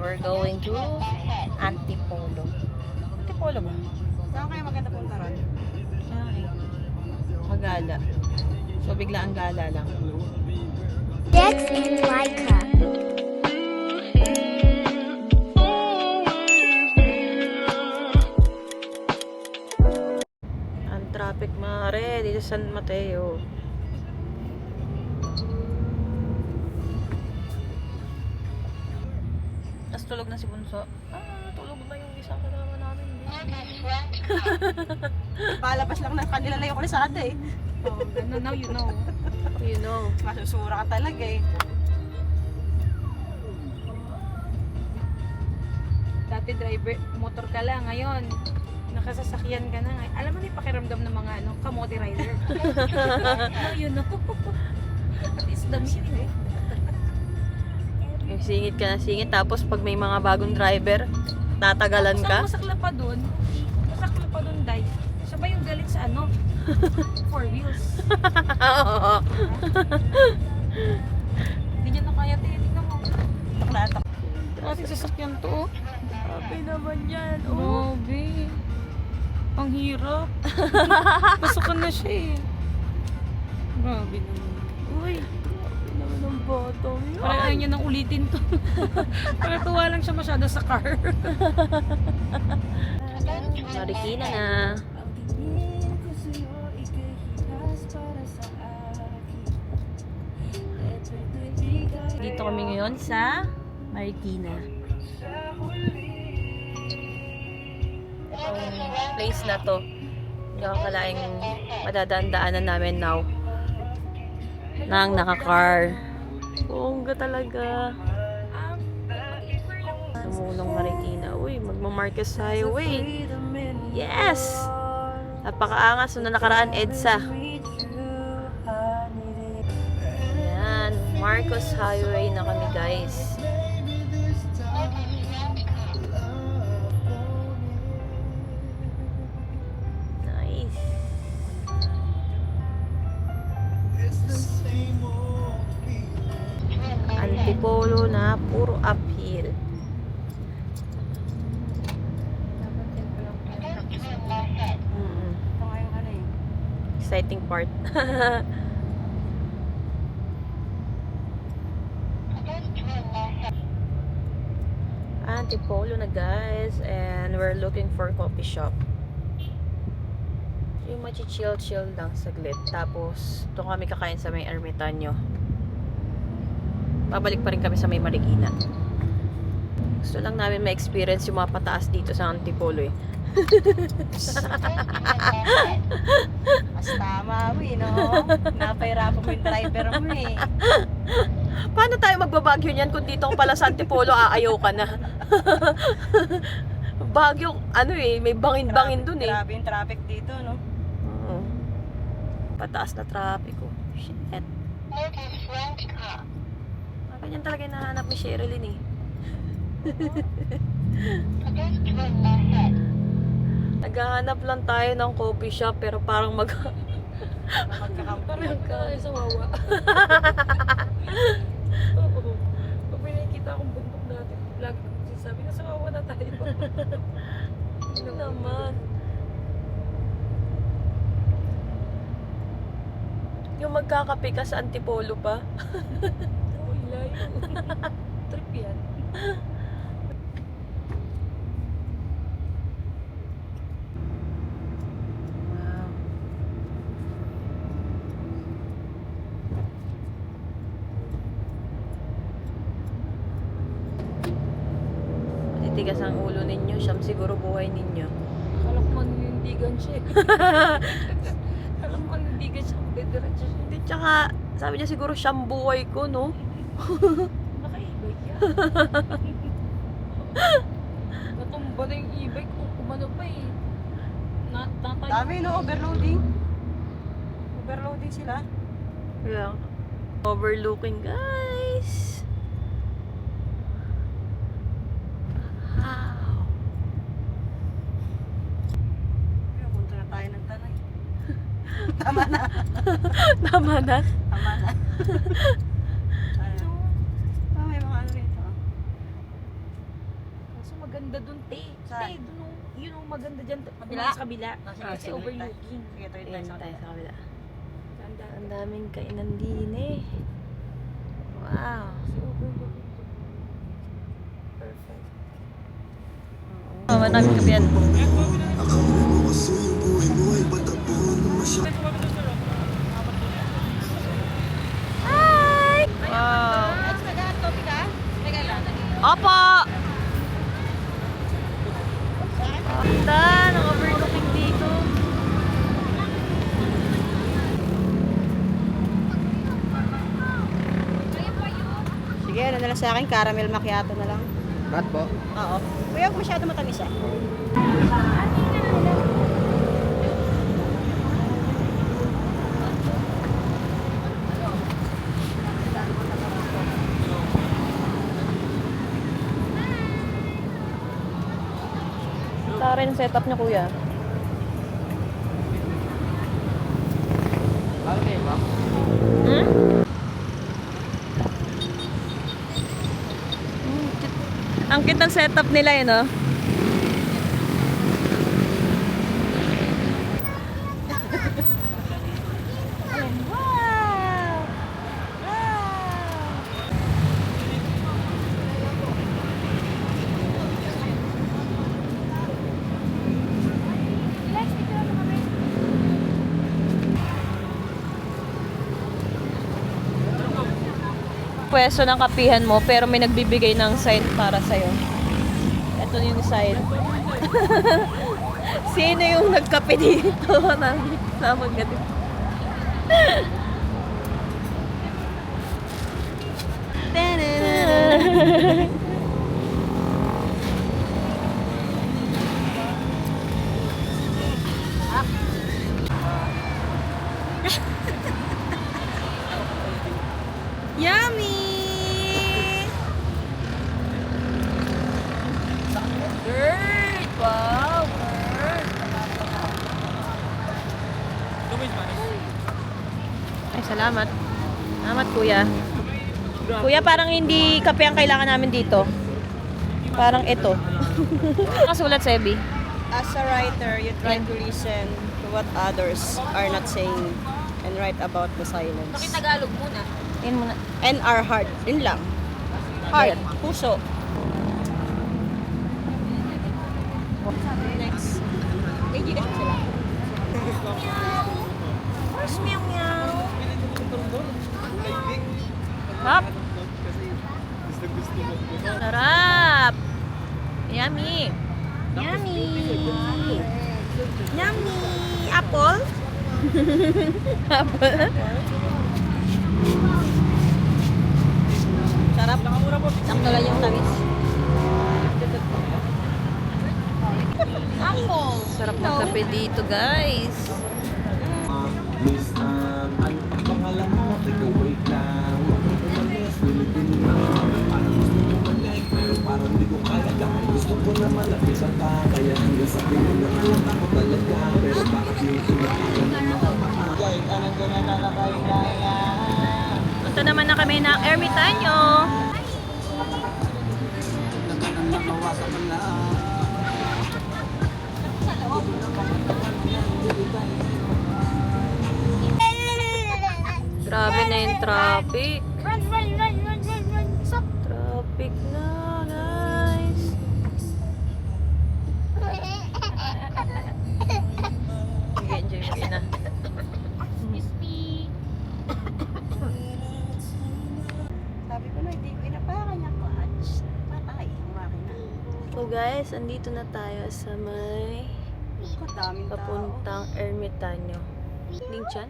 we're going to Antipolo. Antipolo ba? Saan kayo maganda punta ron? Magala. So, bigla ang gala lang. Dex and Laika. Ang traffic mare dito sa San Mateo. Na si Bunso. Ah, tulog ba yung isang kasama namin? Palabas lang ng kanila na yung kulisada eh. Oh, ganun, now you know. You know. Masusura ka talaga eh. Dati driver, motor ka lang. Ngayon, nakasasakyan ka na. Alam mo na yung pakiramdam ng mga ano, kamote rider. now you know. At is the meaning eh. Singit ka na singit. Tapos pag may mga bagong driver, tatagalan ka. Sa masakla pa dun, masakla pa dun, Day. Siya ba yung galit sa ano? Four wheels. Oo. Hindi niya na kaya, te. Tingnan mo. Taklatak. Kasi sasakyan to. Sabi naman yan. Oh. Grabe. Ang hirap. Pasukan na siya eh. Grabe naman. Uy, grabe bottom yun. Parang ayaw niya nang ulitin to. Parang tuwa lang siya masyado sa car. Marikina na. Dito kami ngayon sa Marikina. Itong place na to. Hindi ako kalaing madadaan-daanan namin now. Nang naka-car. Bongga talaga. Sumunong Marikina. Uy, magmamarcos highway. Yes! Napakaangas. Nung nakaraan, EDSA. Ayan. Marcos Highway na kami, guys. Part. Antipolo na guys and we're looking for coffee shop. Yung machi-chill-chill lang saglit. Tapos, doon kami kakain sa may Ermitanyo. Babalik pa rin kami sa may Marikina. Gusto lang namin ma-experience yung mga pataas dito sa Antipolo eh. Mas tama mo eh, no? Napahirapan mo yung driver mo eh. Paano tayo magbabagyo niyan kung dito pala sa Antipolo aayaw ka na? Bagyo, ano eh, may bangin-bangin dun eh. Grabe yung traffic dito, no? Oo. Pataas na traffic oh. Shit. Ah, ganyan talaga yung nahanap ni Sherilyn eh. Naghahanap lang tayo ng coffee shop pero parang mag... Magkakampare. Parang ka sa wawa. Oo. Pag may nakikita akong bundok dati, lagi ko sinasabi na sa wawa na tayo. Ano naman? Yung magkakape ka sa Antipolo pa. Uy, layo. Trip yan. Wow. Matitigas ang ulo ninyo. Siyam siguro buhay ninyo. Akala ko manindigan siya eh. Akala ko manindigan siya. Didiretso siya. Hindi, tsaka sabi niya siguro siyam buhay ko, no? Naka-e-bike yan. Natumba na yung e-bike kung kumano pa eh. Na, tatay. Dami, no? Overloading. Overloading sila. Yeah. Overlooking, guys. Wow. Pero punta na tayo ng tanay. Tama na. Tama na. Tama na. Ayun. Ah, may mga ano rito. maganda dun, te. Saan? Te, dun, yung- yun yung maganda dyan. Kabila? Sa kabila. Ah, sige, Kasi sige, overlooking. Sige, tuloy tayo sa tayo sa kabila. Ganda. Ang daming kainan din eh. Wow. Kasi overlooking. Perfect. Oh, maraming kapiyan po. Hi! Wow. Next, nag-topic ka? Teka lang. Opo! Ganda ng overlooking dito. Sige, ano na lang sa akin, caramel macchiato na lang. Rat po? Oo. Kuya, huwag masyado matamis ah. Sa rin setup niya, kuya. Kayo ba? Hmm? Hmm. Ang cute ng setup nila eh, no? Wow! Wow! Pwesto ng kapihan mo, pero may nagbibigay ng sign para sa'yo. Ito yung sign. Sino yung nagkape dito ng samang gabi? Yummy! Bird! Wow! Bird! Ay, salamat. Salamat, kuya. Kuya, parang hindi kape ang kailangan namin dito. Parang ito. Nakasulat sa Ebi. As a writer, you try to listen to what others are not saying and write about the silence. Tagalog muna. Yan muna. And our heart. Yun lang. Heart. Puso. Next. Ba sila? Where's meow meow? Sarap! Sarap! Yummy! Yummy! Yummy! Apple? Sarap. Sakto lang yung tamis. Apple! Sarap ng kape dito, guys. Malapitan ka. Kaya hanggang sa pinag-alat ako talaga. Pero bakit yung pinakita ng mga mata? Kahit anong ganyan na nakahingaya. Punta naman na kami ng Ermitanyo. Grabe na yung traffic. So guys, andito na tayo sa may papuntang Ermitanyo. Lingchan?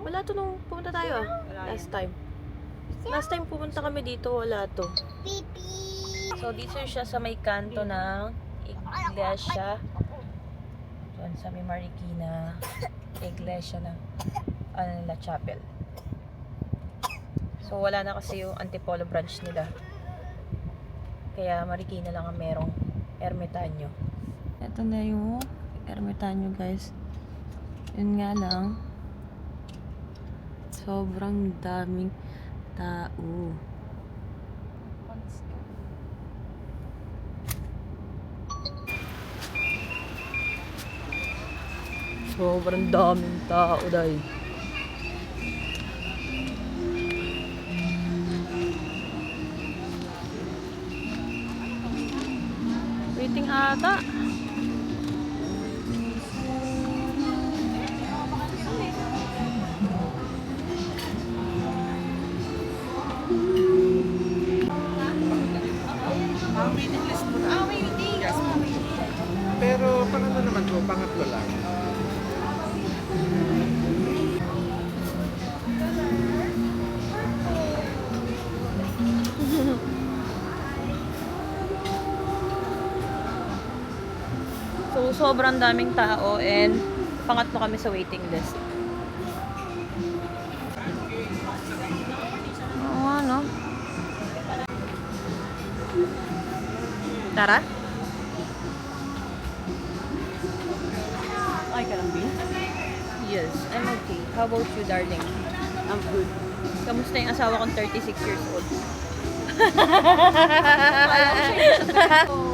Wala to nung pumunta tayo ah. Last time. Last time pumunta kami dito, wala to. So dito siya sa may kanto ng Iglesia. Doon sa may Marikina Iglesia ng ano nila, chapel. So wala na kasi yung Antipolo branch nila. Kaya Marikina lang ang merong ermitanyo. Ito na yung ermitanyo guys. Yun nga lang. Sobrang daming tao. Sobrang daming tao dahil. Waiting ata. So, sobrang daming tao and pangatlo kami sa waiting list. Oo nga, no? Tara? Ay, ka lang, Bin? Yes, I'm okay. How about you, darling? I'm good. Kamusta yung asawa kong 36 years old?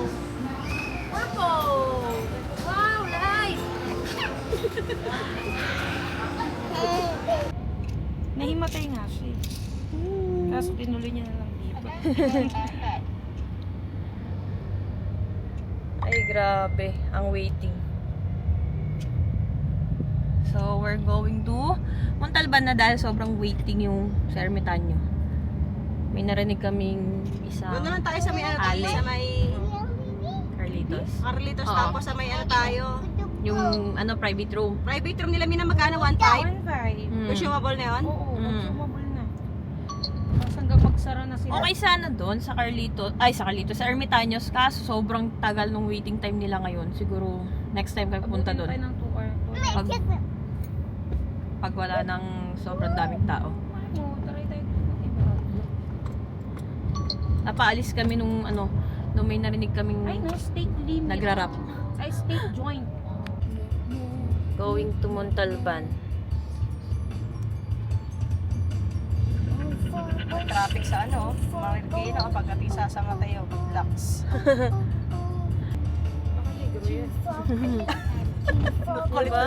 Nahimatay nga siya eh. Kaso tinuloy niya na lang dito. Ay, grabe. Ang waiting. So, we're going to Montalban na dahil sobrang waiting yung sa Ermitanyo. May narinig kaming isang Doon naman tayo sa may ano tayo, sa may Carlitos. Carlitos, Oo. tapos sa may ano tayo. Yung ano, private room. Private room nila, Mina, magkano? 1.5? One five. Mm. Consumable na yun? Oo, Mm. consumable na. Tapos hanggang magsara na sila. Okay sana doon sa Carlitos, ay sa Carlitos, sa Ermitaños, kaso sobrang tagal nung waiting time nila ngayon. Siguro next time kayo pupunta Abutin doon. tayo ng 2 hour. two hours. Pag, pag wala ng sobrang daming tao. Ano, tayo iba. Napaalis kami nung ano, nung may narinig kaming Ay, no, steak limit. nagrarap. Ay, steak joint. Going to Montalban. Traffic sa ano, Marikina kapag ating sasama tayo, lax. Kulit Diba?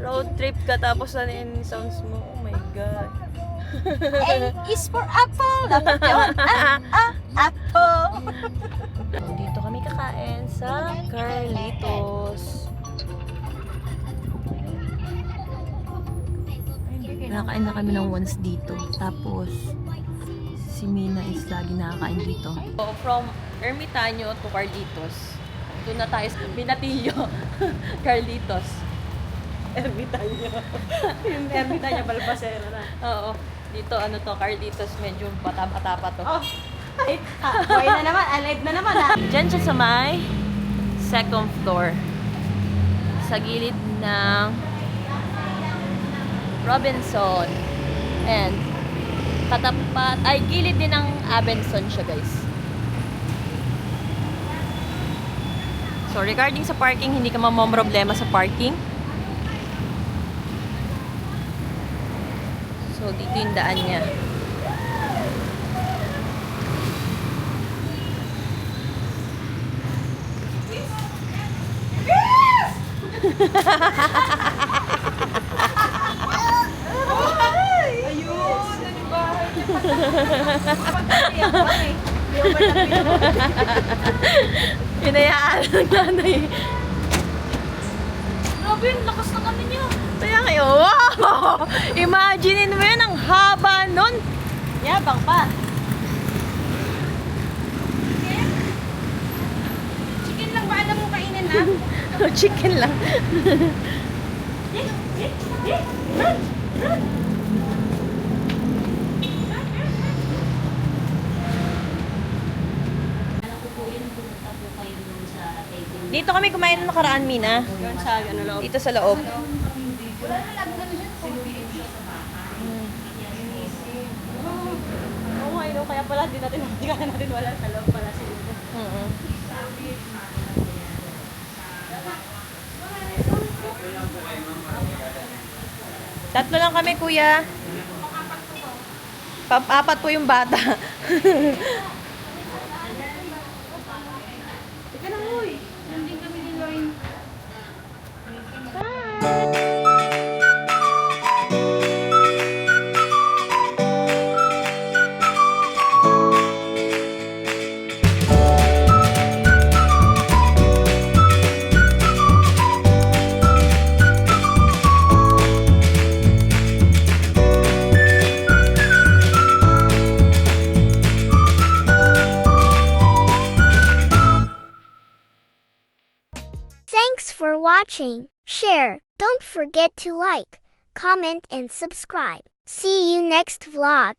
Road trip ka tapos ano yung sounds mo. Oh my God. A is for apple. Dapat yun. Ah, ah, apple. Dito kami kakain sa Carlitos. Nakakain na kami ng once dito. Tapos, si Mina is lagi nakakain dito. So, from Ermitanyo to Carlitos. Doon na tayo sa Binatillo. Carlitos. Ermitanyo. Yung Ermitanyo, Balbasera na. Oo. Dito, ano to, Carlitos. Medyo bata-bata pa to. Oh, ay, ah, buhay na naman, alive na naman ah. Diyan siya sa may second floor. Sa gilid ng Robinson. And katapat, ay gilid din ng Abenson siya guys. So regarding sa parking, hindi ka problema sa parking. So dito yung daan niya. Hinayaan ng nanay. Grabe, ang lakas ng ano niya. Kaya kayo, wow! Imaginin mo yun, ang haba nun. Yabang pa. Chicken lang ba alam mo kainin na? Chicken lang. Dito kami kumain ng nakaraan, Mina. Yun sa ano loob. Dito sa loob. Oo nga, yun, kaya pala di natin, di kaya natin wala sa loob pala sila. Mm-mm. Tatlo lang kami, kuya. Pap-apat po yung bata. watching. Share. Don't forget to like, comment, and subscribe. See you next vlog.